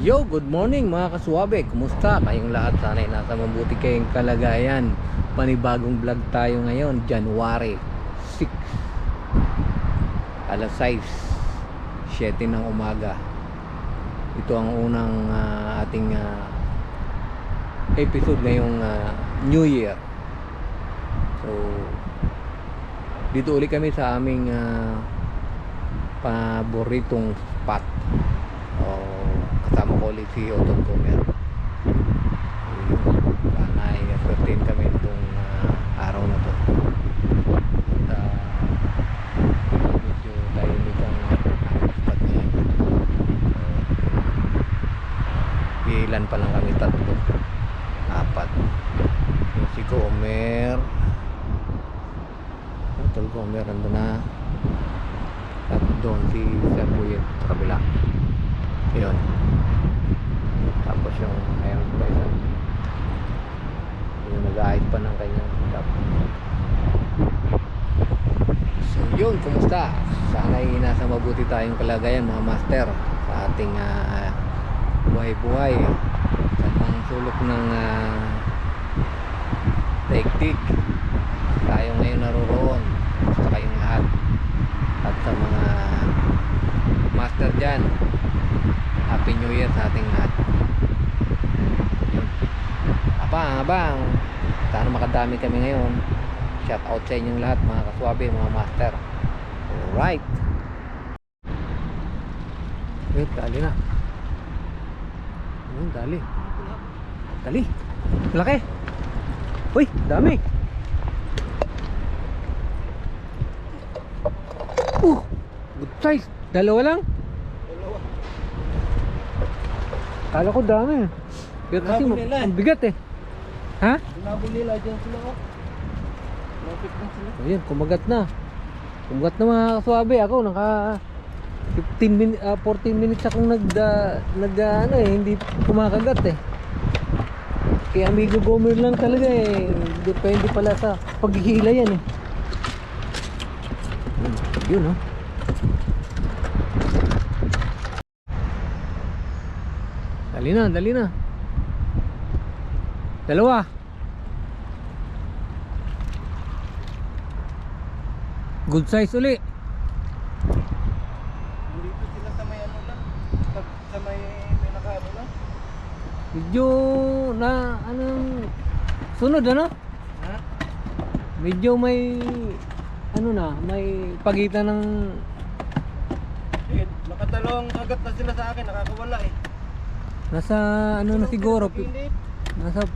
Yo, good morning mga kaswabe. Kumusta kayong lahat? Sana'y nasa mabuti kayong kalagayan. Panibagong vlog tayo ngayon, January 6. Alas 6. 7 ng umaga. Ito ang unang ah, ating ah, episode ngayong ah, New Year. So, dito ulit kami sa aming ah, paboritong spot. Oh, kasama ko ulit si Otto Comer. Sana ay ascertain kami itong ah, araw na to. At ah, medyo tahimik ang aming spot ngayon. So, ilan pa lang kami tatlo. Apat. Yung si Comer. Otto Comer nandun na. At doon si Sir Buyet sa kabila. Yun. Tapos yung mayroon pa isa. Yung nag-aayos pa ng kanyang setup. So yun, kumusta? Sana'y nasa mabuti tayong kalagayan mga master sa ating ah, buhay-buhay sa mga sulok ng uh, daigdig. Tayo ngayon naroroon sa kayong lahat at sa mga master dyan Happy New Year sa ating lahat Yun. abang abang sana makadami kami ngayon shout out sa inyong lahat mga kaswabe mga master alright wait dali na Ayun, dali dali laki uy dami uh good size dalawa lang Kala ko dami. Pero kasi nila eh. ang bigat eh. Ha? Sinabol nila dyan sila ko. Lapit na sila. Ayun, kumagat na. Kumagat na mga kaswabe. Ako naka 15 min ah, 14 minutes akong nagda nag ah, ano eh, hindi kumakagat eh. Kaya amigo Gomer lang talaga eh. Depende pala sa paghihila yan eh. Yun, Yun oh. Dali na, dali na. Dalawa. Good size uli. Dito sila sa may ano lang. Sa, may, may nakaano lang. Medyo na anong sunod ano? Ha? Medyo may ano na, may pagitan ng Eh, nakadalawang kagat na sila sa akin. Nakakawala eh. nasa ano na siguro nasa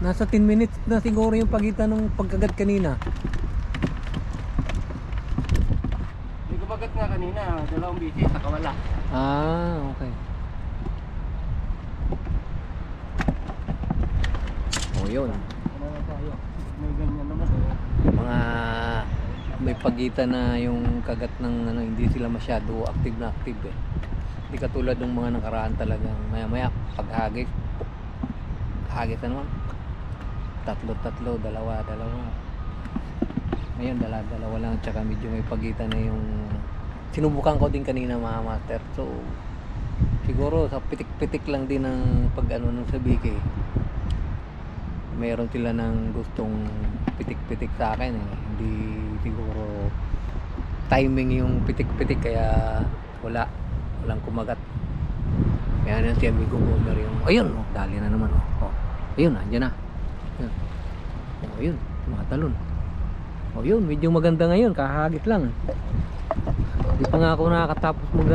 nasa 10 minutes na siguro yung pagitan ng pagkagat kanina. May kumagat kanina. Dalawang bisis. Nakawala. Ah, okay. Oh, yun. Ano na tayo? May ganyan naman eh. Mga may pagitan na yung kagat ng ano hindi sila masyado active na active eh. Hindi katulad ng mga nakaraan talagang maya maya paghagis hagis na naman tatlo tatlo dalawa dalawa ngayon dala dalawa lang tsaka medyo may pagitan na yung sinubukan ko din kanina mga master so siguro sa pitik-pitik lang din ng pag ano ng sa BK meron sila ng gustong pitik-pitik sa akin eh. Hindi siguro timing yung pitik-pitik kaya wala. Walang kumagat. Kaya na si amigo Gomer yung, ayun, oh, dali na naman. Oh. Oh. Ayun, andyan na. Ayun. Oh, ayun, tumatalon. Oh, yun, medyo maganda ngayon, kahagit lang. Hindi pa nga ako nakakatapos mag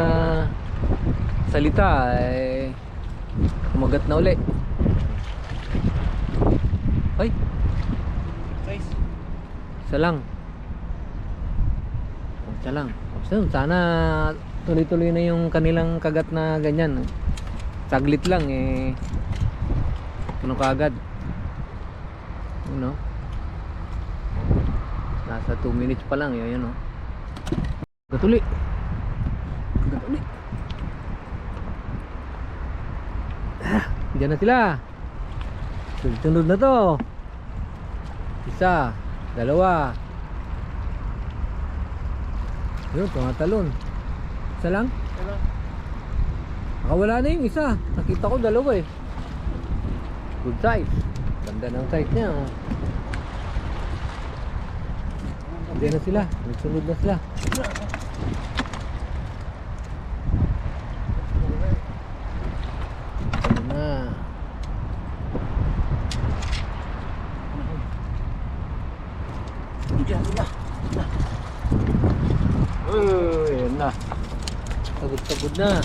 salita, eh, kumagat na uli. Ay, Size. isa lang. Oh, Isa lang. Oh, so, sana tuloy-tuloy na yung kanilang kagat na ganyan. Saglit lang eh. Puno kagad. Yun no? Nasa 2 minutes pa lang yun, yun no? Kagat uli. Kagat uli. Ah, Diyan na sila. Sunod na to. Isa, dalawa. Yun, tumatalon. Isa lang? Nakawala na yung isa. Nakita ko dalawa eh. Good size. Ganda ng size niya. Oh. Hindi na sila. Nagsunod na sila. Ano na. Diyan na. Uy, yan na. Tagod-tagod na.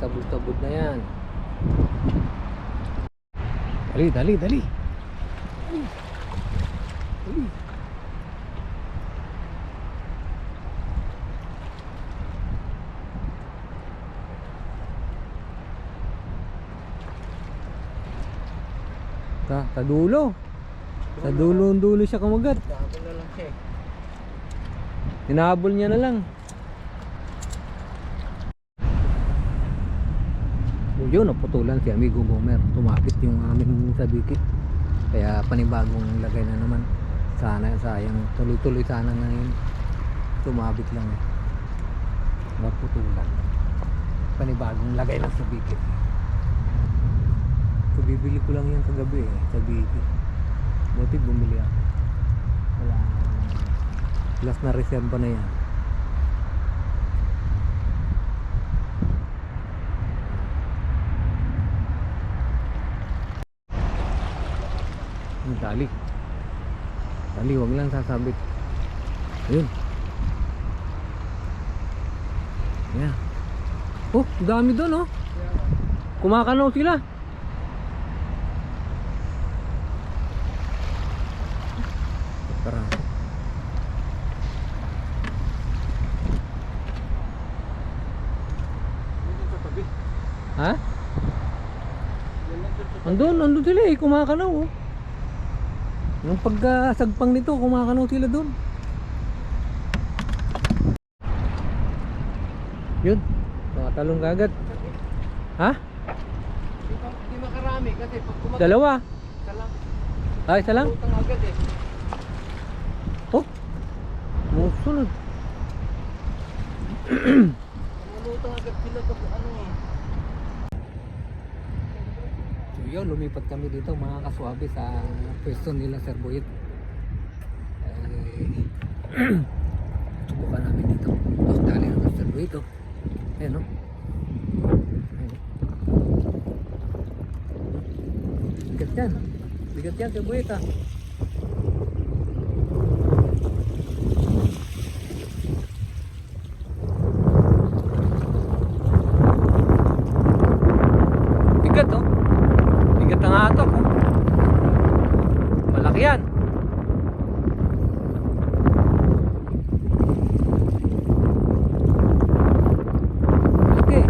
Tabod-tabod na yan. Dali, dali, dali. Dali. Dali. Sa, sa dulo. Dulo siya kumagat. Habol na lang siya eh. Hinahabol niya na lang. O yun, naputulan si Amigo Gomer. Tumapit yung aming sabikit. Kaya panibagong lagay na naman. Sana, sayang. Tuloy-tuloy sana na yun. Tumabit lang eh. Naputulan. Panibagong lagay ng sabikit. So, bibili ko lang yan kagabi eh. Sabikit. Buti bumili ako. Wala. Last na reserva na yan. Ang dali. Dali, wag lang sasabit. Ayun. Yan. Oh, dami doon oh. Kumakanaw sila. Tara. Dito sa tabi. Ha? Yan lang dito sa Andun, andun sila eh, kumakanaw oh. Yung pagkasagpang nito, kumakanaw sila doon. Yun, mga talong kagad. Ha? Di pa- Di makarami kasi pag kumagat Dalawa. ka lang. Ay, isa lang. Utang agad eh. Oh, musunod. Umutang agad sila pag ano eh. So yun, lumipat kami dito mga kaswabe sa pwesto nila Sir Boyet. Eh, subukan namin dito. Tapos dali naman Sir Boyet oh. Ayan oh. Ayan. Bigat yan. Bigat yan Sir Boyet ah. Bigat oh. Bigat ang atok oh. Malaki yan. Malaki.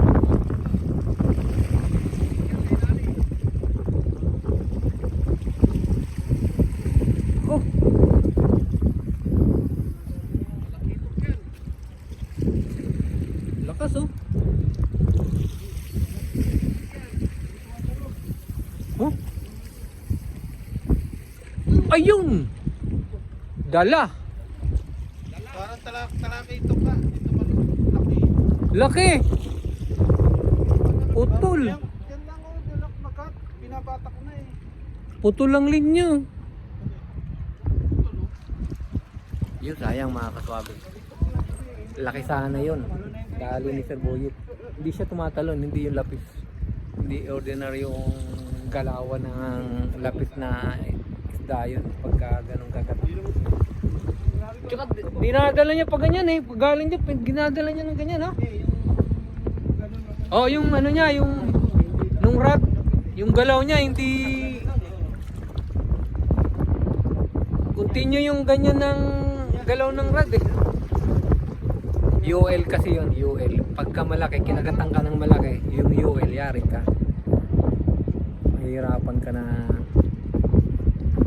Oh. Lakas oh. Oh. Ayun! Dala! Parang talak talaki ito ka. Ito pa laki. Laki! Yan lang oh, dalak makat. Binabatak na eh. Putol lang linya. Putol. Yun, sayang mga kaswabe. Laki sana yun. Dali ni Sir Boyet. Hindi siya tumatalon, hindi yung lapis. Hindi ordinary yung galawan ng lapis na isda yun. Pagka ganun kagat. Tsaka di- dinadala niya pag ganyan eh. Pag galing niya, ginadala niya ng ganyan ha. Oh, yung ano niya, yung nung rod, yung galaw niya hindi continue yung ganyan ng galaw ng rod eh. UL kasi yon UL. Pagka malaki, kinagatan ka ng malaki, yung UL, yari ka. Mahirapan ka na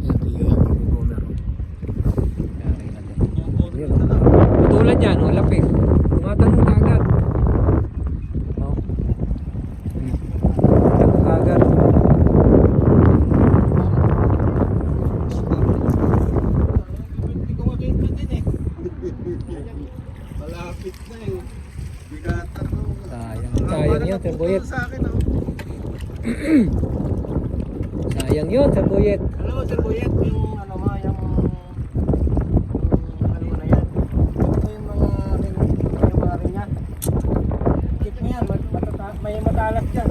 Ito yung gumero. Yari na din. Yun, oh. Tulad yan, oh, lapis. Tumatanong ka agad. Oh. Hmm. Tumatanong ka agad. Hindi ko makita din eh. Boyet. sa akin oh. Sayang yun, Sir Boyet. Alam mo, Sir Boyet, yung... yung ano mo na yan. Ito yung mga rin, yung mga rin niya. Keep mo yan, mat- matata, may matalas dyan.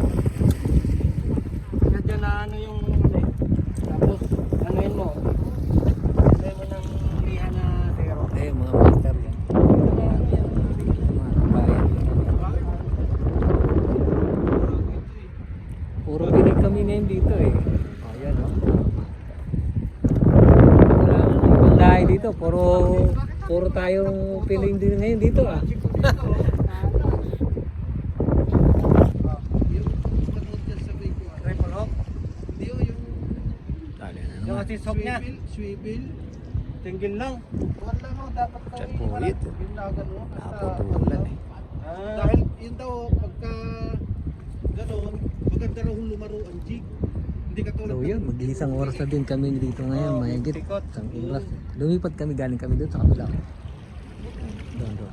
Kaya dyan na ano yung ano eh. Tapos, ano yun mo. Lagay mo ng liha na zero. Eh, mga master yan. Mga ano yan, Mga bayan. Puro pinig kami ngayon dito eh. Oh, yan oh. Wala nang ibang lahi dito. Puro, puro tayong pinig din ngayon dito ah. Na Yung assist hook niya. Swivel. Tingin lang. Wala mo dapat daw Chat yung po, parang it. binagan mo. basta Naputulan eh. Ah, Dahil yun daw pagka gano'n, maganda raw yung lumaro ang jig. Hindi ka tulad So yun, mag-iisang oras na din kami dito ngayon, Oh, mahigit. tikot. Isang oras. Lumipat kami, galing kami doon sa kabila. Doon, doon.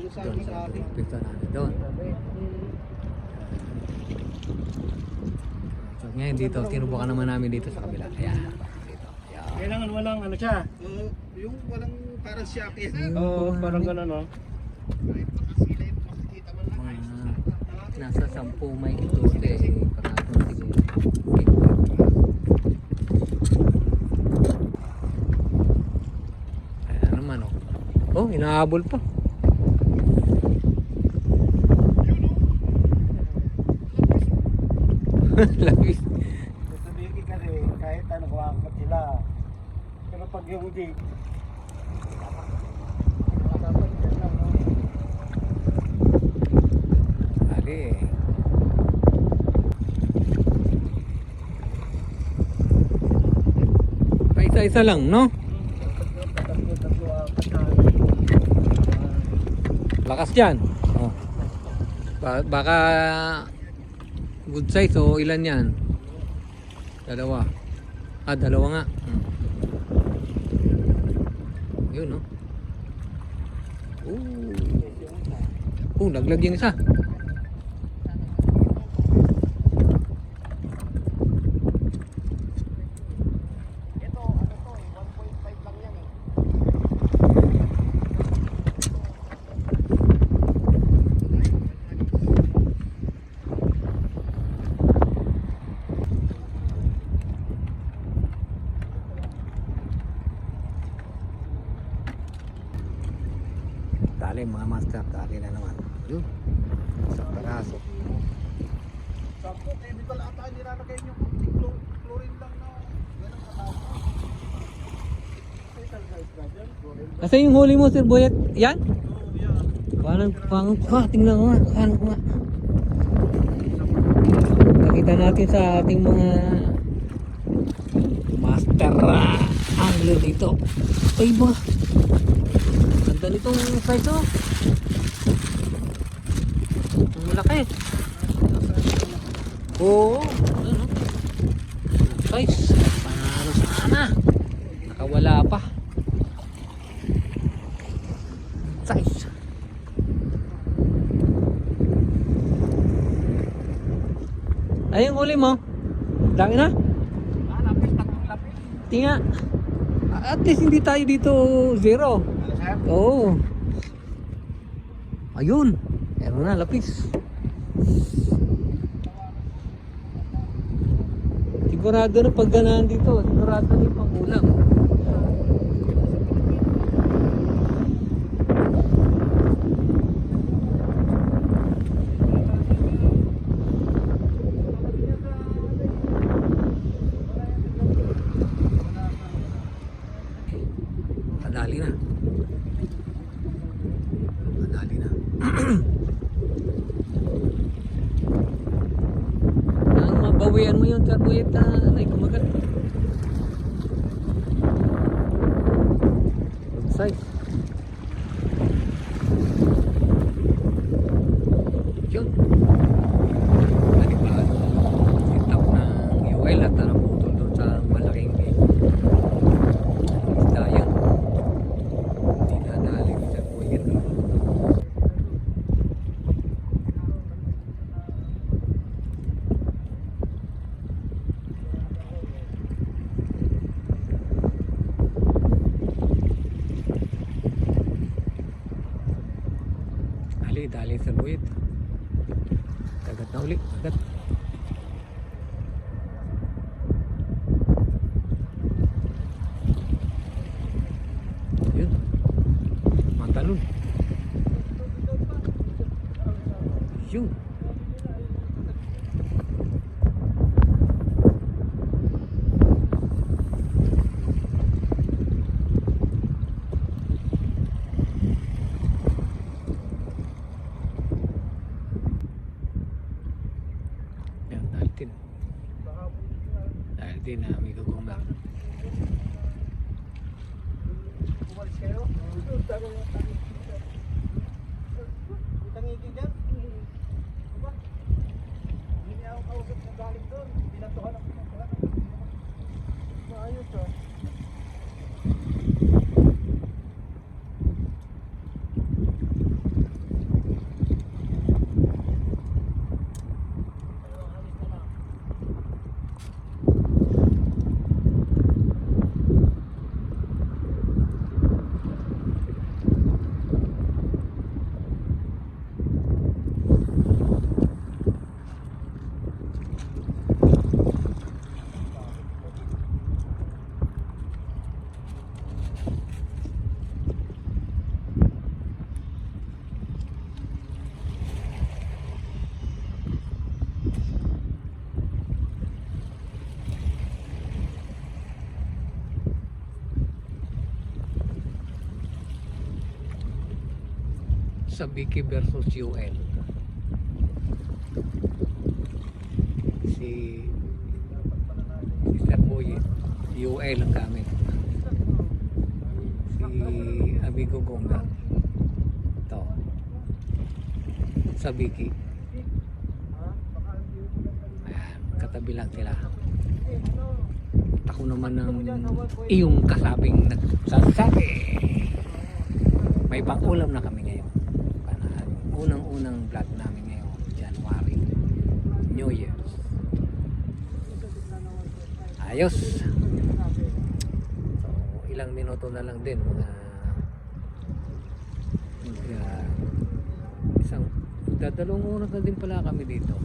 Yung sa Doon sa pista namin, doon. So ngayon dito, tinubukan naman namin dito sa kabila. Kaya, dito. Kaya, kailangan walang ano siya. Uh, yung walang parang shakin. Oo, parang gano'n no. Kahit makasilip, makikita man lang. mga nasa sampu may ito eh, pangatong siguro. Ayan naman oh. Oh, inahabol pa. Labis. Sabihin ka kasi kahit ano kumakakot sila. Pero pag yung jig, dapat dyan lang. no? Lagi eh. Pa isa-isa lang, no? Lakas dyan. Oh. Ba- baka good size o ilan yan? Dalawa. Ah, dalawa nga. Hmm. Yun, no? Oh. Oh, laglag yung isa. Ito, ano to eh, 1.5 lang yan eh. Dali, mga master. Dali na naman. Yun. Isang peraso. Sampo, eh, di pala niyo konting chlor- chlorine lang na gano'ng katao. Nasaan yung huli mo, Sir Boyet? Yan? Parang, parang, ha, tingnan ko nga, ano ko nga. Nakita natin sa ating mga master uh, angler dito. Ay ba? Ganda nitong size oh. Ang malaki. Oo. Ano? Size. Panalo sana. Nakawala pa. Size. Ay, yung huli mo. Dami na. Ah, lapis, tatlong lapis. Tinga. At least hindi tayo dito zero. Ano? Oo. Ayun. Meron na, lapis. Sigurado na pag ganahan dito. Sigurado na yung pangulam. Madali na. Madali na. Mabawian mo yung tarbuyet na ay kumagat. Sa Vicky versus UL. Si Sister Boy, UL ang gamit. Si Amigo Gonga. Ito. Sa Vicky. Katabi lang sila. Ako naman ng iyong kasabing nagsasabi. May pang-ulam na kami unang-unang vlog namin ngayon, January. New Year's. Ayos. So, ilang minuto na lang din. Mga ah, isang dadalawang oras na din pala kami dito.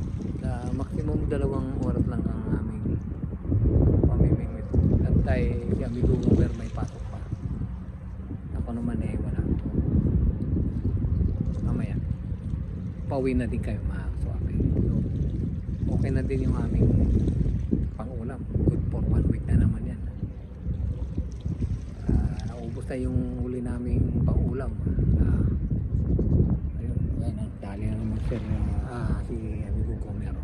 Sa maximum dalawang oras lang ang aming pamimimit. At tayo, si Amigo Gomer may pasok pa. Ako naman eh, wala. Mamaya, pauwi na din kayo mga kaswabe. So, okay na din yung aming pangulam. Good for one week na naman yan. Ah, naubos na yung huli naming pangulam. Ah, ayun, yan, nagdali na naman sir, ah, si Amigo Gomero.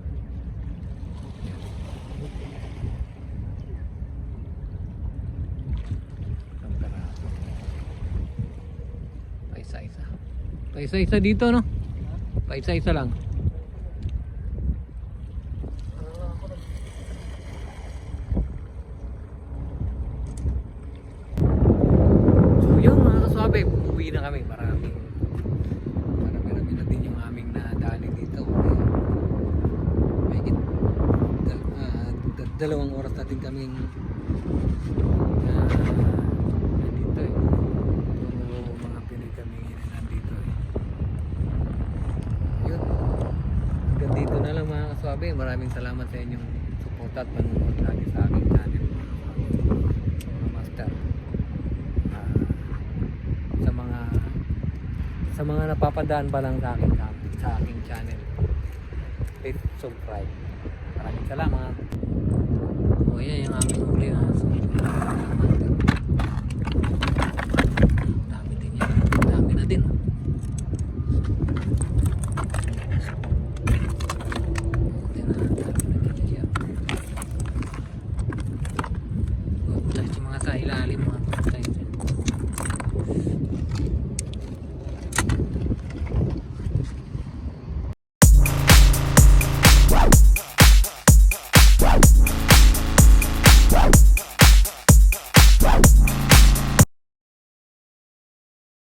Paisa-isa. Paisa-isa dito, no? Paisa-isa lang. So yun mga kaswabe, uuwi na kami. Marami. Marami-rami na din yung aming nadali dito. May dal, ah, da- dalawang oras na din kaming na nandito eh. Puro mga Pinoy kami nandito eh. Yun. Hanggang dito na lang mga kaswabe. Maraming salamat sa inyong support at panonood lagi sa aking channel. Mga master. Ah, sa mga sa mga napapadaan pa lang sa akin sa aking channel. Please subscribe. Maraming salamat. O yan yung aming huli na